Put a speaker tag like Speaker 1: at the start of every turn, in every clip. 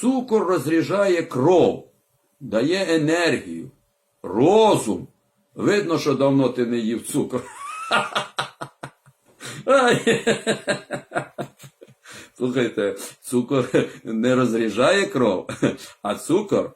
Speaker 1: Цукор розріжає кров, дає енергію, розум. Видно, що давно ти не їв цукор. Слухайте, цукор не розріжає кров, а цукор,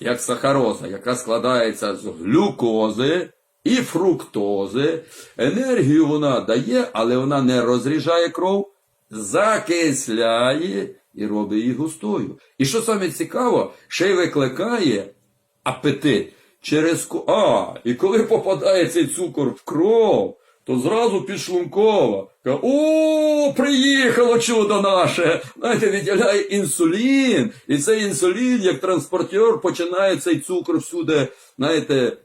Speaker 1: як сахароза, яка складається з глюкози і фруктози. Енергію вона дає, але вона не розріжає кров, закисляє і робить її густою. І що саме цікаво, ще й викликає апетит через А, і коли попадає цей цукор в кров, то зразу підшлункова. О, приїхало чудо наше! Знаєте, виділяє інсулін. І цей інсулін, як транспортер, починає цей цукор всюди, знаєте,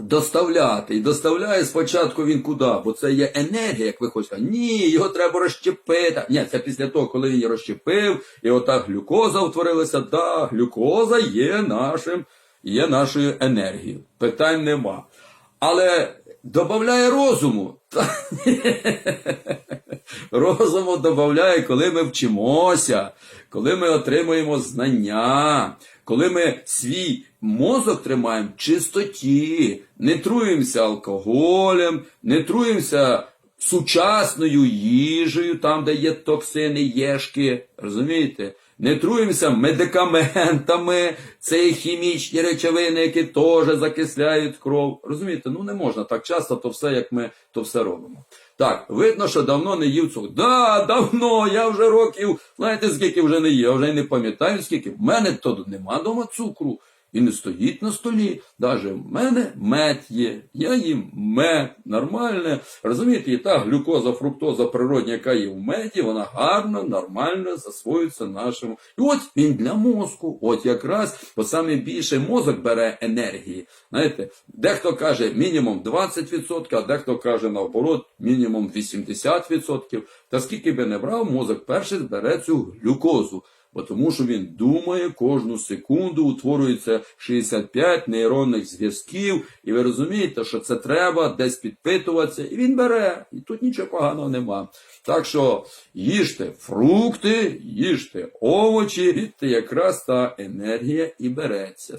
Speaker 1: доставляти. І доставляє спочатку він куди? Бо це є енергія, як ви хочете. Ні, його треба розщепити. Ні, це після того, коли він її розщепив, і ота глюкоза утворилася. Да, глюкоза є нашим, є нашою енергією. Питань нема. Але додає розуму. Розуму додає, коли ми вчимося, коли ми отримуємо знання, коли ми свій мозок тримаємо в чистоті, не труємося алкоголем, не труємося сучасною їжею, там, де є токсини, єшки, розумієте? Не труємося медикаментами, це хімічні речовини, які теж закисляють кров. Розумієте, ну не можна так часто, то все, як ми то все робимо. Так, видно, що давно не їв цукру. Да, давно, я вже років, знаєте, скільки вже не їв, я вже не пам'ятаю, скільки. В мене то нема дома цукру. І не стоїть на столі. Даже в мене мед є. Я їм мед, нормальне. Розумієте, і та глюкоза, фруктоза природня, яка є в меді, вона гарно, нормально засвоюється нашому. І от він для мозку. От якраз, бо саме більше мозок бере енергії. Знаєте, дехто каже мінімум 20%, а дехто каже наоборот, мінімум 80%. Та скільки би не брав, мозок перший збере цю глюкозу. Бо тому що він думає кожну секунду, утворюється 65 нейронних зв'язків, і ви розумієте, що це треба десь підпитуватися, і він бере, і тут нічого поганого нема. Так що їжте фрукти, їжте овочі, і якраз та енергія і береться.